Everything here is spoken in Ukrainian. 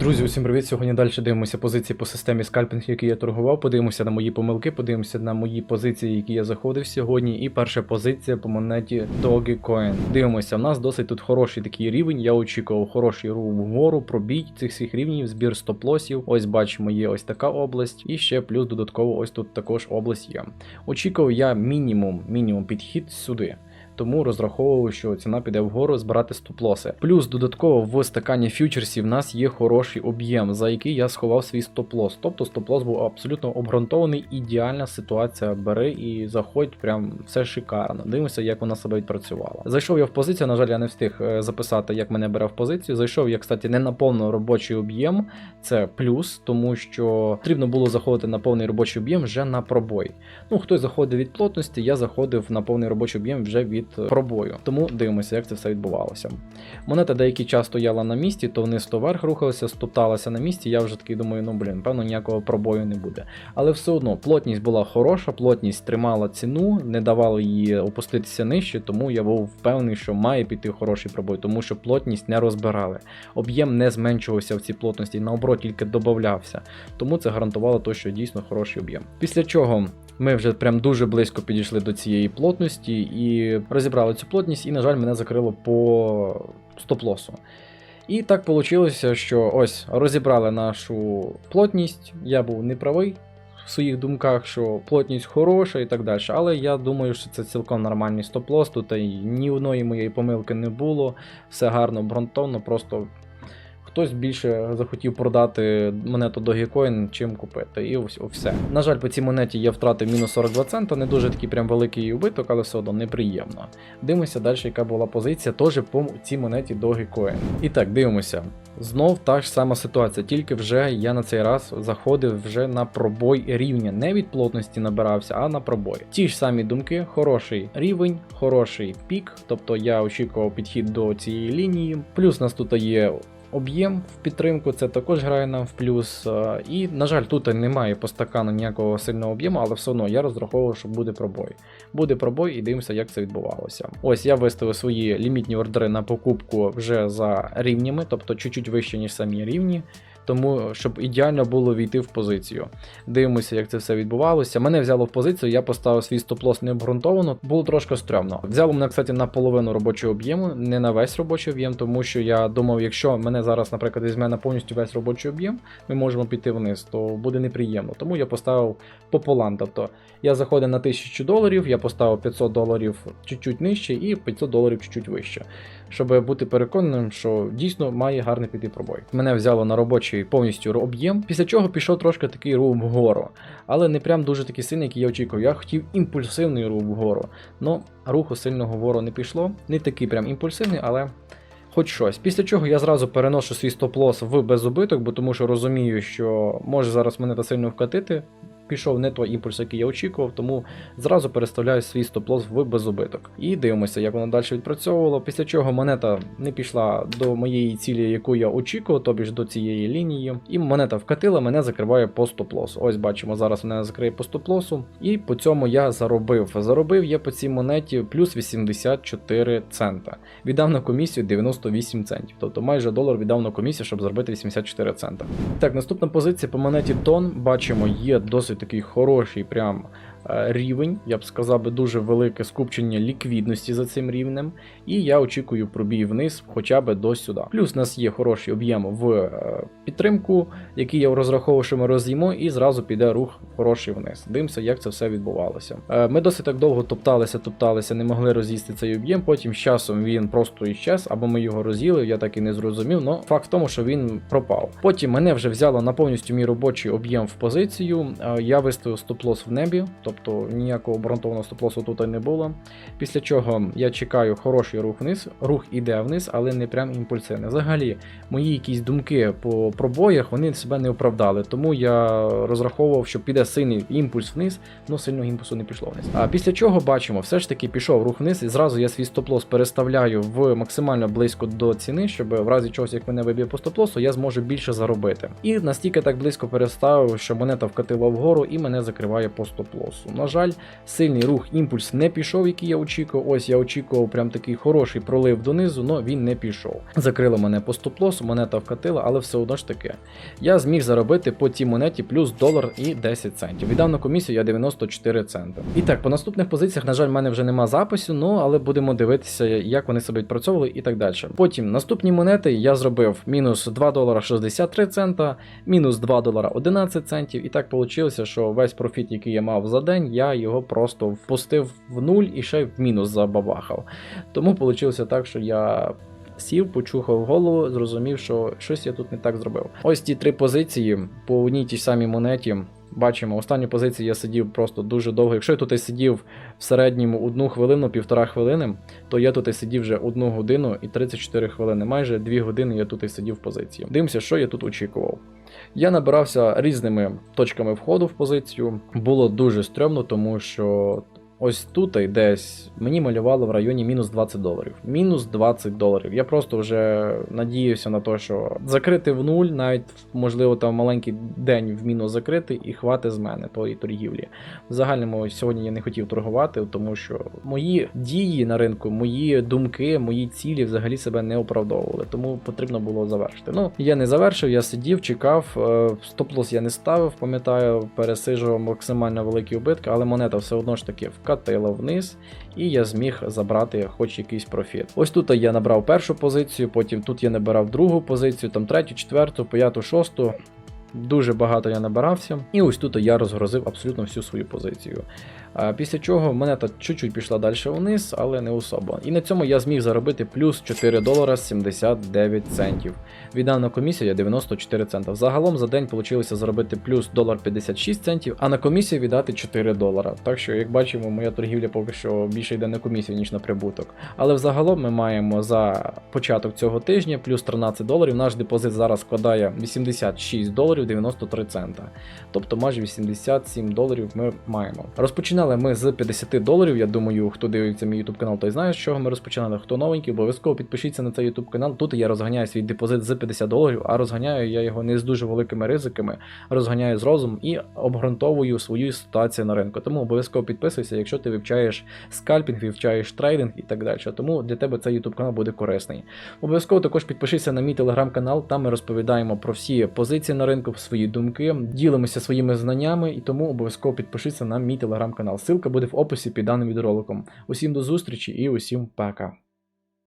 Друзі, усім привіт! Сьогодні далі дивимося позиції по системі скальпінг, які я торгував. Подивимося на мої помилки, подивимося на мої позиції, які я заходив сьогодні. І перша позиція по монеті Dogecoin. Дивимося, в нас досить тут хороший такий рівень. Я очікував хороший рух вгору, пробій цих всіх рівнів, збір стоп-лосів. Ось бачимо, є ось така область, і ще плюс додатково ось тут також область є. Очікував я мінімум, мінімум підхід сюди. Тому розраховував, що ціна піде вгору збирати стоп-лоси. Плюс додатково в стакані фьючерсів в нас є хороший об'єм, за який я сховав свій стоп-лос. Тобто стоп-лос був абсолютно обґрунтований, ідеальна ситуація. Бери і заходь, прям все шикарно. Дивимося, як вона себе відпрацювала. Зайшов я в позицію. На жаль, я не встиг е, записати, як мене бере в позицію. Зайшов я, кстати, не на повно робочий об'єм. Це плюс, тому що потрібно було заходити на повний робочий об'єм вже на пробой. Ну, хтось заходив від плотності, я заходив на повний робочий об'єм вже від е, пробою. Тому дивимося, як це все відбувалося. Монета деякий час стояла на місці, то вниз, то вверх рухалася, стопталася на місці. Я вже такий думаю, ну блін, певно, ніякого пробою не буде. Але все одно плотність була хороша, плотність тримала ціну, не давала її опуститися нижче, тому я був впевнений, що має піти хороший пробой, тому що плотність не розбирали. Об'єм не зменшувався в цій плотності, наоборот, тільки додавався. Тому це гарантувало те, що дійсно хороший об'єм. Після чого ми вже прям дуже близько підійшли до цієї плотності і розібрали цю плотність, і, на жаль, мене закрило по стоп-лосу. І так вийшло, що ось розібрали нашу плотність. Я був неправий в своїх думках, що плотність хороша і так далі. Але я думаю, що це цілком нормальний стоп-лос. Тут ні одної моєї помилки не було. Все гарно обґрунтовано, просто хтось більше захотів продати монету Dogecoin, чим купити. І ось все. На жаль, по цій монеті я втратив мінус 42 цента, не дуже такий прям великий убиток, але все одно неприємно. Дивимося далі, яка була позиція, теж по цій монеті Dogecoin. І так, дивимося. Знов та ж сама ситуація, тільки вже я на цей раз заходив вже на пробой рівня. Не від плотності набирався, а на пробой. Ті ж самі думки, хороший рівень, хороший пік, тобто я очікував підхід до цієї лінії. Плюс нас тут є. Об'єм в підтримку це також грає нам в плюс. І, на жаль, тут немає по стакану ніякого сильного об'єму, але все одно я розраховував, що буде пробой. Буде пробой і дивимося, як це відбувалося. Ось я виставив свої лімітні ордери на покупку вже за рівнями, тобто чуть-чуть вище, ніж самі рівні. Тому щоб ідеально було війти в позицію. Дивимося, як це все відбувалося. Мене взяло в позицію, я поставив свій стоп-лос необґрунтовано, було трошки стрьомно. Взяло мене, кстати, на половину робочого об'єму, не на весь робочий об'єм, тому що я думав, якщо мене зараз, наприклад, візьме на повністю весь робочий об'єм, ми можемо піти вниз, то буде неприємно. Тому я поставив пополам. Тобто я заходив на 1000 доларів, я поставив 500 доларів чуть-чуть нижче і 500 доларів чуть-чуть вище. Щоб бути переконаним, що дійсно має гарний піти пробой. Мене взяло на робочий повністю об'єм, після чого пішов трошки такий рух вгору. Але не прям дуже такий сильний, який я очікував. Я хотів імпульсивний рух вгору. Ну, руху сильного вгору не пішло. Не такий прям імпульсивний, але. Хоч щось. Після чого я зразу переношу свій стоп-лос в безубиток, бо тому що розумію, що може зараз мене та сильно вкатити. Пішов не той імпульс, який я очікував, тому зразу переставляю свій стоп-лос в безубиток. І дивимося, як воно далі відпрацьовувало. Після чого монета не пішла до моєї цілі, яку я очікував, тобі ж до цієї лінії. І монета вкатила, мене закриває по стоп-лосу. Ось бачимо, зараз мене закриє по стоп-лосу. І по цьому я заробив. Заробив я по цій монеті плюс 84 цента. Віддав на комісію 98 центів. Тобто майже долар віддав на комісію, щоб заробити 84 цента. Так, наступна позиція по монеті Тон. Бачимо, є досить такий хороший прям рівень. Я б сказав би дуже велике скупчення ліквідності за цим рівнем. І я очікую пробій вниз хоча б до сюди. Плюс у нас є хороший об'єм в е, підтримку, який я розраховував, що ми роз'їмо, і зразу піде рух хороший вниз. Дивимося, як це все відбувалося. Е, Ми досить так довго топталися, топталися, не могли роз'їсти цей об'єм. Потім з часом він просто іщез, або ми його роз'їли, я так і не зрозумів. Но факт в тому, що він пропав. Потім мене вже взяло на повністю мій робочий об'єм в позицію. Е, Я виставив стоп-лос в небі, тобто ніякого обґрунтованого стоп-лосу тут і не було. Після чого я чекаю хороший рух вниз. Рух іде вниз, але не прям імпульсивний. Взагалі, мої якісь думки по пробоях вони себе не оправдали. Тому я розраховував, що піде сильний імпульс вниз, але сильного імпульсу не пішло вниз. А після чого бачимо, все ж таки пішов рух вниз, і зразу я свій стоп-лос переставляю в максимально близько до ціни, щоб в разі чогось, як мене виб'є по стоп-лосу, я зможу більше заробити. І настільки так близько переставив, що монета вкатила вгору і мене закриває по стоп-лосу. Стоп-лосу. На жаль, сильний рух, імпульс не пішов, який я очікував. Ось я очікував прям такий хороший пролив донизу, але він не пішов. Закрили мене по стоп-лосу, монета вкатила, але все одно ж таки. Я зміг заробити по цій монеті плюс долар і 10 центів. Віддав на комісію я 94 центи. І так, по наступних позиціях, на жаль, в мене вже нема запису, ну але будемо дивитися, як вони себе відпрацьовували і так далі. Потім наступні монети я зробив мінус 2 долара 63 цента, мінус 2 долара 11 центів. І так вийшло, що весь профіт, який я мав за день, я його просто впустив в нуль і ще в мінус забабахав. Тому вийшло так, що я. Сів, почухав голову, зрозумів, що щось я тут не так зробив. Ось ті три позиції по одній тій самій монеті. Бачимо, останню позицію я сидів просто дуже довго. Якщо я тут сидів в середньому одну хвилину, півтора хвилини, то я тут і сидів вже одну годину і 34 хвилини. Майже дві години я тут і сидів в позиції. Дивимося, що я тут очікував. Я набирався різними точками входу в позицію. Було дуже стрьомно, тому що ось тут і десь мені малювало в районі мінус 20 доларів. Мінус 20 доларів. Я просто вже надіявся на те, що закрити в нуль, навіть можливо там маленький день в мінус закрити, і хвати з мене тої торгівлі. В загальному сьогодні я не хотів торгувати, тому що мої дії на ринку, мої думки, мої цілі взагалі себе не оправдовували, тому потрібно було завершити. Ну я не завершив, я сидів, чекав. е, Стоп-лос я не ставив, пам'ятаю, пересиджував максимально великі убитки, але монета все одно ж таки вкатила вниз, і я зміг забрати хоч якийсь профіт. Ось тут я набрав першу позицію, потім тут я набирав другу позицію, там третю, четверту, п'яту, шосту. Дуже багато я набирався, і ось тут я розгрозив абсолютно всю свою позицію. Після чого монета чуть-чуть пішла далі вниз, але не особо. І на цьому я зміг заробити плюс 4 долара 79 центів. Віддав на комісію я 94 цента. Загалом за день вийшло заробити плюс долар 56 центів, а на комісію віддати 4 долара. Так що, як бачимо, моя торгівля поки що більше йде на комісію, ніж на прибуток. Але взагалом ми маємо за початок цього тижня плюс 13 доларів. Наш депозит зараз складає 86 доларів 93 цента. Тобто майже 87 доларів ми маємо. Розпочинали ми з 50 доларів. Я думаю, хто дивиться мій YouTube канал, той знає, з чого ми розпочинали. Хто новенький, обов'язково підпишіться на цей YouTube канал. Тут я розганяю свій депозит з 50 доларів, а розганяю я його не з дуже великими ризиками, розганяю з розумом і обґрунтовую свою ситуацію на ринку. Тому обов'язково підписуйся, якщо ти вивчаєш скальпінг, вивчаєш трейдинг і так далі. Тому для тебе цей YouTube канал буде корисний. Обов'язково також підпишися на мій телеграм-канал, там ми розповідаємо про всі позиції на ринку, свої думки, ділимося своїми знаннями, і тому обов'язково підпишися на мій телеграм-канал. Ссылка буде в описі під даним відеороликом. Усім до зустрічі і усім пока.